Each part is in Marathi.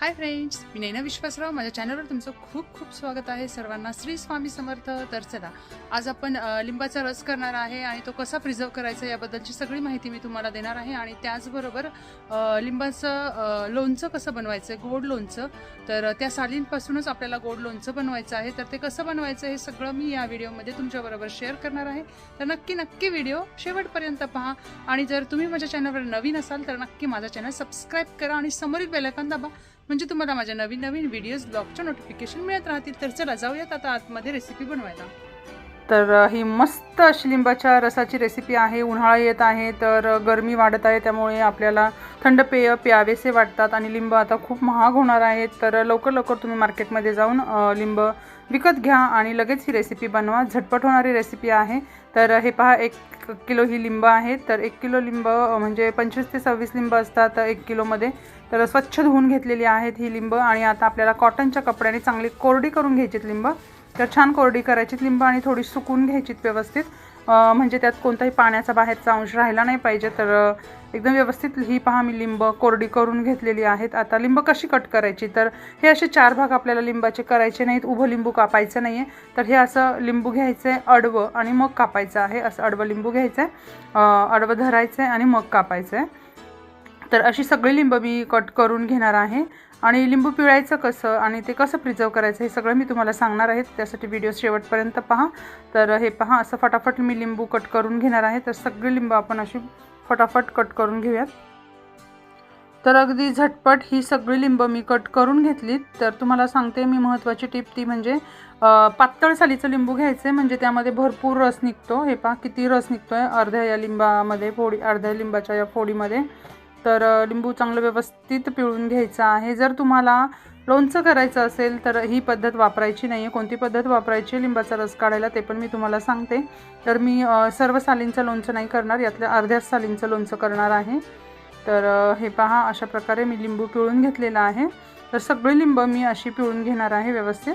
हाय फ्रेंड्स मी नैना विश्वासराव. माझ्या चॅनलवर तुमचं खूप खूप स्वागत आहे. सर्वांना श्री स्वामी समर्थ तर चला आज आपण लिंबाचा रस करणार आहे आणि तो कसा प्रिझर्व करायचा याबद्दलची सगळी माहिती मी तुम्हाला देणार आहे. आणि त्याचबरोबर लिंबाचं लोणचं कसं बनवायचं आहे? गोड लोणचं. तर त्या सालींपासूनच आपल्याला गोड लोणचं बनवायचं आहे. तर ते कसं बनवायचं हे सगळं मी या व्हिडिओमध्ये तुमच्याबरोबर शेअर करणार आहे. तर नक्की नक्की व्हिडिओ शेवटपर्यंत पहा. आणि जर तुम्ही माझ्या चॅनलवर नवीन असाल तर नक्की माझा चॅनल सबस्क्राईब करा आणि समोरील बेलायकॉन दाबा. म्हणजे तुम्हाला माझ्या नवीन नवीन व्हिडिओज ब्लॉगच्या नोटिफिकेशन मिळत राहतील. तर चला जाऊयात आता आतमध्ये रेसिपी बनवायला. तर ही मस्त अशी लिंबाच्या रसाची रेसिपी आहे. उन्हाळा येत आहे तर गरमी वाढत आहे त्यामुळे आपल्याला थंड पेय प्यावेसे वाटतात. आणि लिंब आता खूप महाग होणार आहेत. तर लवकर लवकर तुम्ही मार्केटमध्ये जाऊन लिंब विकत घ्या आणि लगेच ही रेसिपी बनवा. झटपट होणारी रेसिपी आहे. तर हे पहा एक किलो ही लिंब आहे. तर एक किलो लिंब म्हणजे पंचवीस ते सव्वीस लिंब असतात एक किलोमध्ये. तर स्वच्छ धुवून घेतलेली आहेत ही लिंब आणि आता आपल्याला कॉटनच्या कपड्याने चांगली कोरडी करून घ्यायची लिंब. तर छान कोरडी करायची लिंब आणि थोडी सुकून घ्यायची व्यवस्थित. म्हणजे त्यात कोणताही पाण्याचा बाहेरचा अंश राहिला नाही पाहिजे. तर एकदम व्यवस्थित ही पहा मी लिंब कोरडी करून घेतलेली आहेत. आता लिंब कशी कट करायची? तर हे असे चार भाग आपल्याला लिंबाचे करायचे नाहीत. उभं लिंबू कापायचं नाही आहे तर हे असं लिंबू घ्यायचं आहे अडवं आणि मग कापायचं आहे. असं अडवं लिंबू घ्यायचं आहे अडवं धरायचं आहे आणि मग कापायचं आहे तर अशी सगळी लिंब मी कट करून घेणार आहे. आणि लिंबू पिळायचं कसं आणि ते कसं प्रिझर्व करायचं हे सगळं मी तुम्हाला सांगणार आहे. त्यासाठी व्हिडिओ शेवटपर्यंत पहा. तर हे पहा असं फटाफट मी लिंबू कट करून घेणार आहे. तर सगळी लिंबू आपण अशी फटाफट कट करून घेऊयात. तर अगदी झटपट ही सगळी लिंब मी कट करून घेतलीत. तर तुम्हाला सांगते मी महत्त्वाची टिप ती म्हणजे पातळ सालीचं लिंबू घ्यायचं. आहे म्हणजे त्यामध्ये भरपूर रस निघतो. हे पहा किती रस निघतो आहे अर्ध्या या लिंबामध्ये फोडी अर्ध्या लिंबाच्या या फोडीमध्ये. तर लिंबू चांगलं व्यवस्थित पिळून घ्यायचं आहे. जर तुम्हाला लोणचं करायचं असेल तर ही पद्धत वापरायची नाही आहे कोणती पद्धत वापरायची आहे लिंबाचा रस काढायला ते पण मी तुम्हाला सांगते. तर मी सर्व सालींचं लोणचं नाही करणार यातल्या अर्ध्याच सालींचं लोणचं करणार आहे. तर हे पहा अशा प्रकारे मी लिंबू पिळून घेतलेला आहे. तर सगळी लिंब मी अशी पिळून घेणार आहे व्यवस्थित.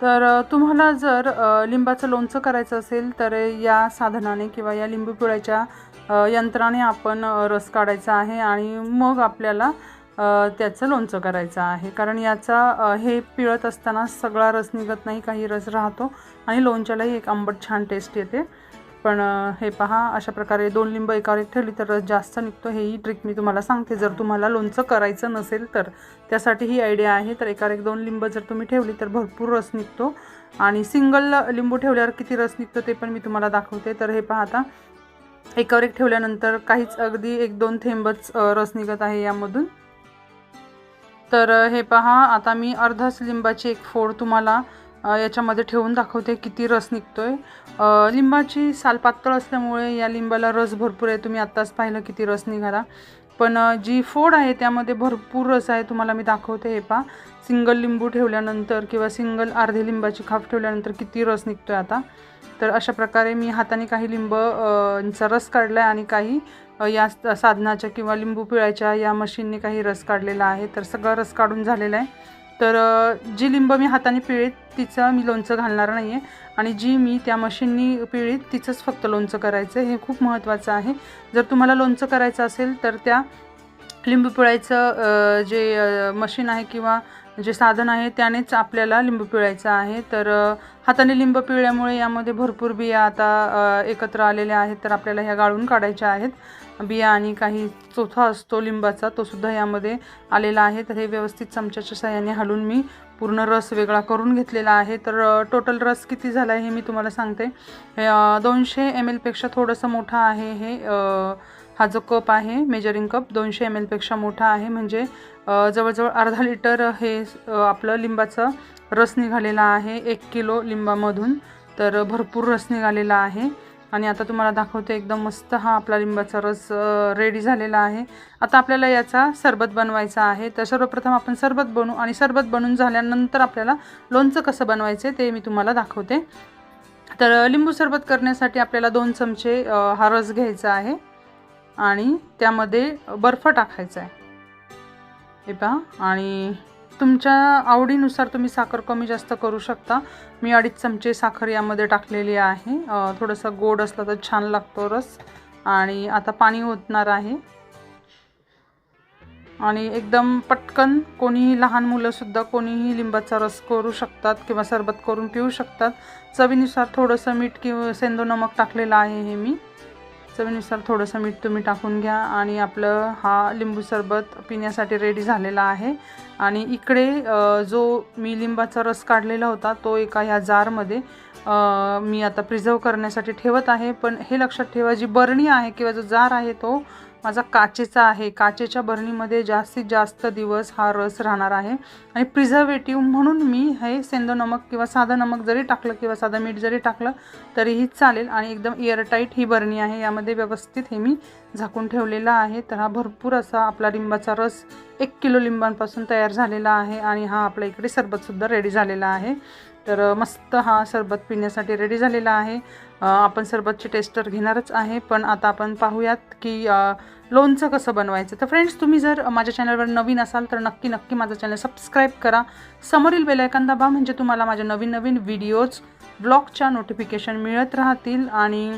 तर तुम्हाला जर लिंबाचं लोणचं करायचं असेल तर या साधनाने किंवा या लिंबू पिळायच्या यंत्राने आपण रस काढायचा आहे आणि मग आपल्याला त्याचं लोणचं करायचं आहे. कारण याचा हे पिळत असताना सगळा रस निघत नाही काही रस राहतो आणि लोणच्यालाही एक आंबट छान टेस्ट येते. पण हे पहा अशा प्रकारे दोन लिंब एकावर एक ठेवली तर रस जास्त निघतो. हेही ट्रिक मी तुम्हाला सांगते. जर तुम्हाला लोणचं करायचं नसेल तर त्यासाठी ही आयडिया आहे. तर एकावर एक दोन लिंब जर तुम्ही ठेवली तर भरपूर रस निघतो. आणि सिंगल लिंबू ठेवल्यावर किती रस निघतो ते पण मी तुम्हाला दाखवते. तर हे पाहता आता एकावर एक ठेवल्यानंतर काहीच अगदी एक दोन थेंबच रस निघत आहे यामधून. तर हे पहा आता मी अर्धाच लिंबाची एक फोड तुम्हाला याच्यामध्ये ठेवून दाखवते किती रस निघतो आहे लिंबाची साल पातळ असल्यामुळे या लिंबाला रस भरपूर आहे. तुम्ही आत्ताच पाहिलं किती रस निघाला. पण जी फोड आहे त्यामध्ये भरपूर रस आहे तुम्हाला मी दाखवते हे पा सिंगल लिंबू ठेवल्यानंतर किंवा सिंगल अर्धे लिंबाची खाप ठेवल्यानंतर किती रस निघतो आहे आता. तर अशा प्रकारे मी हाताने काही लिंब चा रस काढला आहे आणि काही या स- साधनाच्या किंवा लिंबू पिळायच्या या मशीनने काही रस काढलेला आहे. तर सगळा रस काढून झालेला आहे. तर जी लिंब मी हाताने पिळीत तिचं मी लोणचं घालणार नाही आहे आणि जी मी त्या मशीननी पिळीत तिचंच फक्त लोणचं करायचं हे खूप महत्त्वाचं आहे. जर तुम्हाला लोणचं करायचं असेल तर त्या लिंबू पिळायचं जे मशीन आहे किंवा जे साधन आहे त्यानेच आपल्याला लिंबू पिळायचं आहे. तर हाताने लिंब पिळल्यामुळे यामध्ये भरपूर बिया आता एकत्र आलेल्या आहेत. तर आपल्याला ह्या गाळून काढायच्या आहेत. बिया आणि काही चोथा असतो लिंबाचा तो सुद्धा यामध्ये आलेला आहे. तर हे व्यवस्थित चमच्याच्या साह्याने हलून मी पूर्ण रस वेगळा करून घेतलेला आहे. तर टोटल रस किती झाला आहे हे मी तुम्हाला सांगते. दोनशे एम एलपेक्षा थोडंसं मोठा आहे हे हा जो कप आहे मेजरिंग कप दोनशे एम एलपेक्षा मोठा आहे. म्हणजे जवळजवळ अर्धा लिटर हे आपलं लिंबाचं रस निघालेला आहे. एक किलो लिंबामधून तर भरपूर रस निघालेला आहे. आणि आता तुम्हाला दाखवते एकदम मस्त हा आपला लिंबाचा रस रेडी झालेला आहे. आता आपल्याला याचा सरबत बनवायचा आहे. तर सर्वप्रथम आपण सरबत बनवू आणि सरबत बनवून झाल्यानंतर आपल्याला लोणचं कसं बनवायचं ते मी तुम्हाला दाखवते. तर लिंबू सरबत करण्यासाठी आपल्याला दोन चमचे हा रस घ्यायचा आहे. आणि त्यामध्ये बर्फ टाकायचा आहे हे पहा आणि तुमच्या आवडीनुसार तुम्ही साखर कमी जास्त करू शकता. मी अडीच चमचे साखर यामध्ये टाकलेली आहे. थोडंसं गोड असलं तर छान लागतो रस. आणि आता पाणी ओतणार आहे. आणि एकदम पटकन कोणीही लहान मुलंसुद्धा कोणीही लिंबाचा रस करू शकतात किंवा सरबत करून पिऊ शकतात. चवीनुसार थोडंसं मीठ किंवा सेंदो नमक टाकलेलं आहे हे मी. चवीनुसार थोडंसं मीठ तुम्ही टाकून घ्या आणि आपलं हा लिंबू सरबत पिण्यासाठी रेडी झालेला आहे. आणि इकडे जो मी लिंबाचा रस काढलेला होता तो एका ह्या जारमध्ये मी आता प्रिझर्व करण्यासाठी ठेवत आहे. पण हे लक्षात ठेवा जी बरणी आहे किंवा जो जार आहे तो माझा काचेचा आहे. काचेच्या बरणीमध्ये जास्तीत जास्त दिवस हा रस राहणार आहे. आणि प्रिझर्वेटिव्ह म्हणून मी हे सेंदो नमक किंवा साधं नमक जरी टाकलं किंवा साधं मीठ जरी टाकलं तरीही चालेल. आणि एकदम एअरटाईट ही बरणी आहे. यामध्ये व्यवस्थित हे मी झाकून ठेवलेलं आहे. तर हा भरपूर असा आपला लिंबाचा रस एक किलो लिंबांपासून तयार झालेला आहे. आणि हा आपल्या इकडे सरबतसुद्धा रेडी झालेला आहे. तर मस्त हा सरबत पिण्यासाठी रेडी झालेला आहे. आपण सरबतची टेस्टर घेणारच आहे पण आता आपण पाहूयात की लोणचं कसं बनवायचं. तर फ्रेंड्स तुम्ही जर माझ्या चॅनलवर नवीन असाल तर नक्की नक्की माझं चॅनल सबस्क्राईब करा. समोरील बेलायकन दाबा म्हणजे तुम्हाला माझ्या नवीन नवीन व्हिडिओज ब्लॉगच्या नोटिफिकेशन मिळत राहतील. आणि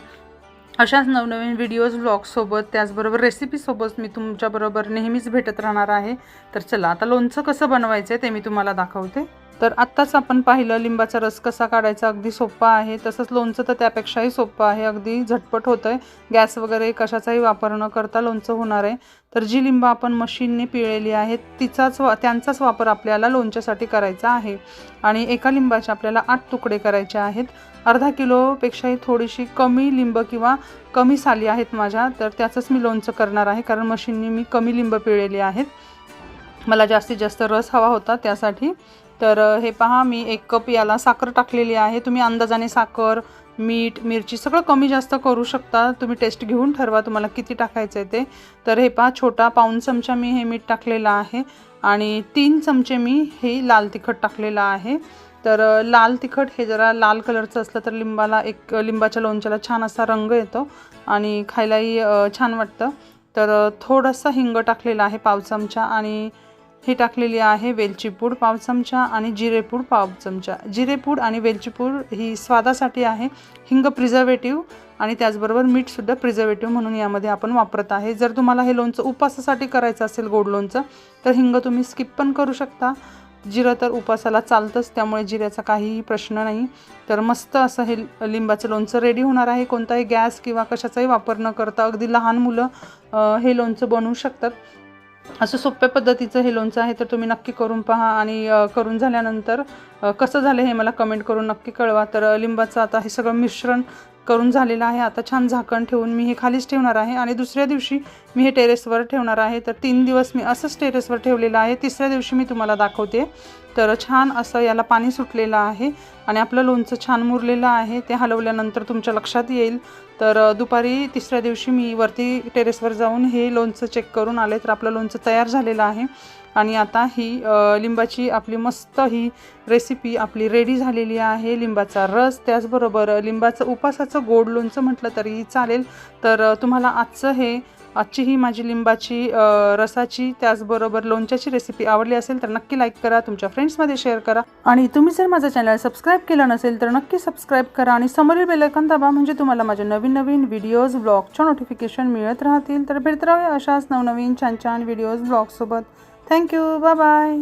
अशाच नवनवीन व्हिडिओज ब्लॉगसोबत त्याचबरोबर रेसिपीसोबत मी तुमच्याबरोबर नेहमीच भेटत राहणार आहे. तर चला आता लोणचं कसं बनवायचं आहे ते मी तुम्हाला दाखवते. तर आत्ताच आपण पाहिलं लिंबाचा रस कसा काढायचा अगदी सोपा आहे. तसंच लोणचं तर त्यापेक्षाही सोपं आहे. अगदी झटपट होतं आहे गॅस वगैरे कशाचाही वापर न करता लोणचं होणार आहे. तर जी लिंब आपण मशीनने पिळलेली आहेत तिचाच वा त्यांचाच वापर आपल्याला लोणच्यासाठी करायचा आहे. आणि एका लिंबाचे आपल्याला आठ तुकडे करायचे आहेत. अर्धा किलोपेक्षाही थोडीशी कमी लिंब किंवा कमी साली आहेत माझ्या. तर त्याचंच मी लोणचं करणार आहे कारण मशीनने मी कमी लिंब पिळलेली आहेत. मला जास्तीत जास्त रस हवा होता त्यासाठी. तर हे पहा मी एक कप याला साखर टाकलेली आहे. तुम्ही अंदाजाने साखर मीठ मिरची सगळं कमी जास्त करू शकता. तुम्ही टेस्ट घेऊन ठरवा तुम्हाला किती टाकायचं आहे ते. तर हे पहा छोटा पाऊन चमचा मी हे मीठ टाकलेलं आहे आणि तीन चमचे मी हे लाल तिखट टाकलेलं आहे. तर लाल तिखट हे जरा लाल कलरचं असलं तर लिंबाला एक लिंबाच्या लोणच्याला छान असा रंग येतो आणि खायलाही छान वाटतं. तर थोडासा हिंग टाकलेला आहे पाव चमचा आणि ही टाकलेली आहे वेलची पूड पाव चमचा आणि जिरेपूड पाव चमचा. जिरेपूड आणि वेलचीपूड ही स्वादासाठी आहे हिंग प्रिझर्वेटिव्ह आणि त्याचबरोबर मीठसुद्धा प्रिझर्वेटिव्ह म्हणून यामध्ये आपण वापरत आहे. जर तुम्हाला हे लोणचं उपासासाठी करायचं असेल गोड लोणचं तर हिंग तुम्ही स्किप पण करू शकता. जिरं तर उपासाला चालतंच त्यामुळे जिऱ्याचा काहीही प्रश्न नाही. तर मस्त असं हे लिंबाचं लोणचं रेडी होणार आहे. कोणताही गॅस किंवा कशाचाही वापर न करता अगदी लहान मुलं हे लोणचं बनवू शकतात. असं सोप्या पद्धतीचं हे लोणचं आहे तर तुम्ही नक्की करून पहा आणि करून झाल्यानंतर कसं झालं हे मला कमेंट करून नक्की कळवा. तर लिंबाचं आता हे सगळं मिश्रण करून झालेलं आहे. आता छान झाकण ठेवून मी हे खालीच ठेवणार आहे आणि दुसऱ्या दिवशी मी हे टेरेसवर ठेवणार आहे. तर तीन दिवस मी असंच टेरेसवर ठेवलेलं आहे. तिसऱ्या दिवशी मी तुम्हाला दाखवते. तर छान असं याला पाणी सुटलेलं आहे आणि आपलं लोणचं छान मुरलेलं आहे. ते हलवल्यानंतर तुमच्या लक्षात येईल. तर दुपारी तिसऱ्या दिवशी मी वरती टेरेसवर जाऊन हे लोणचं चेक करून आले तर आपलं लोणचं तयार झालेलं आहे. आणि आता ही लिंबाची आपली मस्त ही रेसिपी आपली रेडी झालेली आहे. लिंबाचा रस त्याचबरोबर लिंबाचं उपासाचं गोड लोणचं म्हटलं तरी चालेल. तर तुम्हाला आजचं हे आजची ही माझी लिंबाची रसाची त्याचबरोबर लोणच्याची रेसिपी आवडली असेल तर नक्की लाईक करा तुमच्या फ्रेंड्समध्ये शेअर करा. आणि तुम्ही जर माझा चॅनल सबस्क्राईब केलं नसेल तर नक्की सबस्क्राईब करा आणि समोरील बेलायकन दाबा म्हणजे तुम्हाला माझ्या नवीन नवीन व्हिडिओज ब्लॉगच्या नोटिफिकेशन मिळत राहतील. तर भेटत राहूया अशाच नवनवीन छान छान व्हिडिओज ब्लॉगसोबत थँक्यू बाय बाय